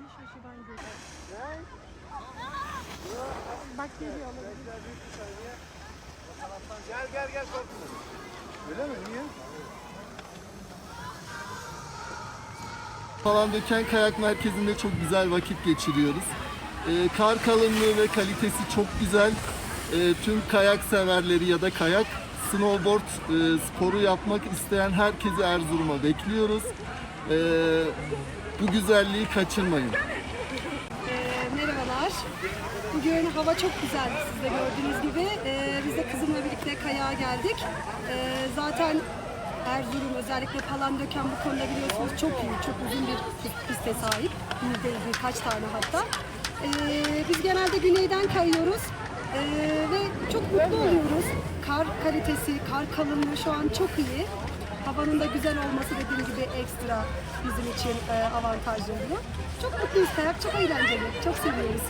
yanlış açıdan görüyorum. Bak geliyor. Gel gel gel korkma. Öyle mi? Niye? falan döken kayak merkezinde çok güzel vakit geçiriyoruz. Ee, kar kalınlığı ve kalitesi çok güzel. Ee, tüm kayak severleri ya da kayak snowboard e, sporu yapmak isteyen herkesi Erzurum'a bekliyoruz. Ee, bu güzelliği kaçırmayın. Ee, merhabalar. Bugün hava çok güzeldi siz de gördüğünüz gibi. Ee, biz de kızımla birlikte kayağa geldik. Ee, zaten Erzurum özellikle Palandöken bu konuda biliyorsunuz çok iyi, çok uzun bir pist- piste sahip. Bir değil birkaç tane hatta. Ee, biz genelde güneyden kayıyoruz. Ee, ve çok mutlu oluyoruz. Kar kalitesi, kar kalınlığı şu an çok iyi. Havanın da güzel olması dediğim ekstra bizim için e, avantajlı oluyor. Çok mutluyuz kayak, çok eğlenceli, çok seviyoruz.